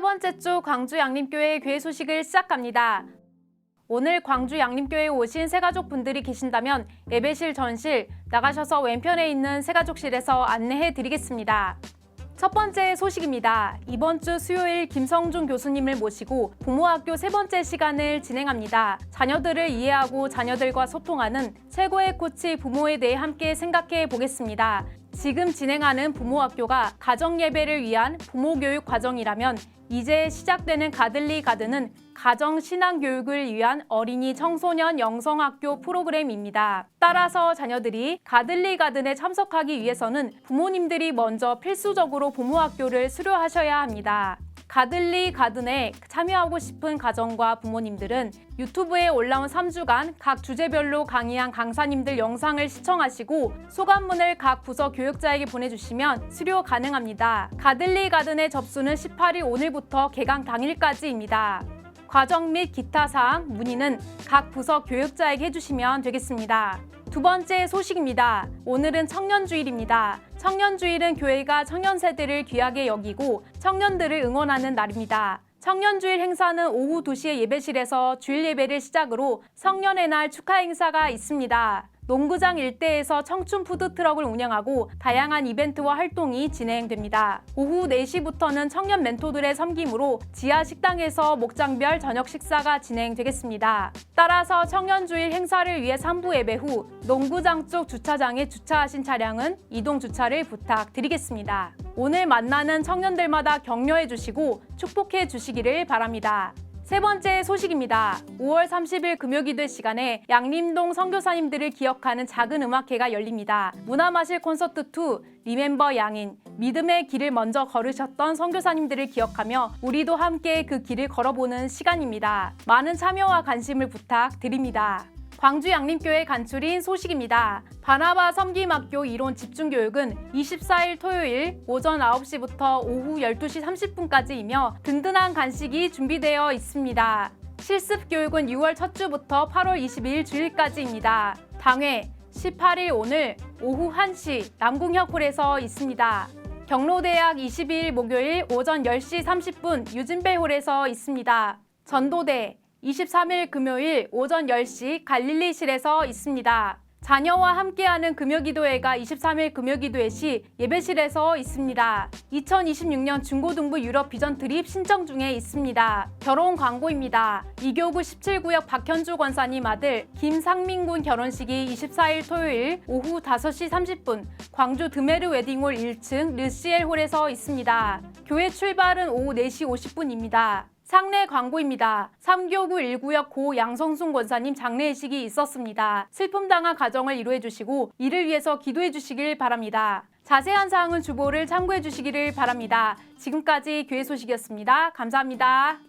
번째 주 광주 양림교회 교회 소식을 시작합니다. 오늘 광주 양림교회에 오신 새가족 분들이 계신다면 예배실 전실 나가셔서 왼편에 있는 새가족실에서 안내해 드리겠습니다. 첫 번째 소식입니다. 이번 주 수요일 김성준 교수님을 모시고 부모학교 세 번째 시간을 진행합니다. 자녀들을 이해하고 자녀들과 소통하는 최고의 코치 부모에 대해 함께 생각해 보겠습니다. 지금 진행하는 부모학교가 가정 예배를 위한 부모 교육 과정이라면 이제 시작되는 가들리 가드는 가정 신앙 교육을 위한 어린이 청소년 영성학교 프로그램입니다. 따라서 자녀들이 가들리 가든에 참석하기 위해서는 부모님들이 먼저 필수적으로 부모학교를 수료하셔야 합니다. 가들리 가든에 참여하고 싶은 가정과 부모님들은 유튜브에 올라온 3주간 각 주제별로 강의한 강사님들 영상을 시청하시고 소감문을 각 부서 교육자에게 보내주시면 수료 가능합니다. 가들리 가든의 접수는 18일 오늘부터 개강 당일까지입니다. 과정 및 기타 사항 문의는 각 부서 교육자에게 해주시면 되겠습니다. 두 번째 소식입니다. 오늘은 청년주일입니다. 청년주일은 교회가 청년 세대를 귀하게 여기고 청년들을 응원하는 날입니다. 청년주일 행사는 오후 2시에 예배실에서 주일 예배를 시작으로 성년의 날 축하 행사가 있습니다. 농구장 일대에서 청춘 푸드트럭을 운영하고 다양한 이벤트와 활동이 진행됩니다. 오후 4시부터는 청년 멘토들의 섬김으로 지하 식당에서 목장별 저녁 식사가 진행되겠습니다. 따라서 청년주일 행사를 위해 3부 예배 후 농구장 쪽 주차장에 주차하신 차량은 이동 주차를 부탁드리겠습니다. 오늘 만나는 청년들마다 격려해 주시고 축복해 주시기를 바랍니다. 세 번째 소식입니다. 5월 30일 금요기도 시간에 양림동 선교사님들을 기억하는 작은 음악회가 열립니다. 문화마실 콘서트 2 리멤버 양인 믿음의 길을 먼저 걸으셨던 선교사님들을 기억하며 우리도 함께 그 길을 걸어보는 시간입니다. 많은 참여와 관심을 부탁드립니다. 광주 양림교회 간추린 소식입니다. 바나바 섬김학교 이론 집중교육은 24일 토요일 오전 9시부터 오후 12시 30분까지이며 든든한 간식이 준비되어 있습니다. 실습 교육은 6월 첫 주부터 8월 22일 주일까지입니다. 당회 18일 오늘 오후 1시 남궁혁홀에서 있습니다. 경로대학 22일 목요일 오전 10시 30분 유진배홀에서 있습니다. 전도대 23일 금요일 오전 10시 갈릴리실에서 있습니다. 자녀와 함께하는 금요기도회가 23일 금요기도회 시 예배실에서 있습니다. 2026년 중고등부 유럽 비전 드립 신청 중에 있습니다. 결혼 광고입니다. 이교구 17구역 박현주 권사님 아들 김상민 군 결혼식이 24일 토요일 오후 5시 30분 광주 드메르 웨딩홀 1층 르시엘 홀에서 있습니다. 교회 출발은 오후 4시 50분입니다. 상례 광고입니다. 3교구 1구역 고 양성순 권사님 장례식이 있었습니다. 슬픔당한 가정을 이루해 주시고 이를 위해서 기도해 주시길 바랍니다. 자세한 사항은 주보를 참고해 주시기를 바랍니다. 지금까지 교회 소식이었습니다. 감사합니다.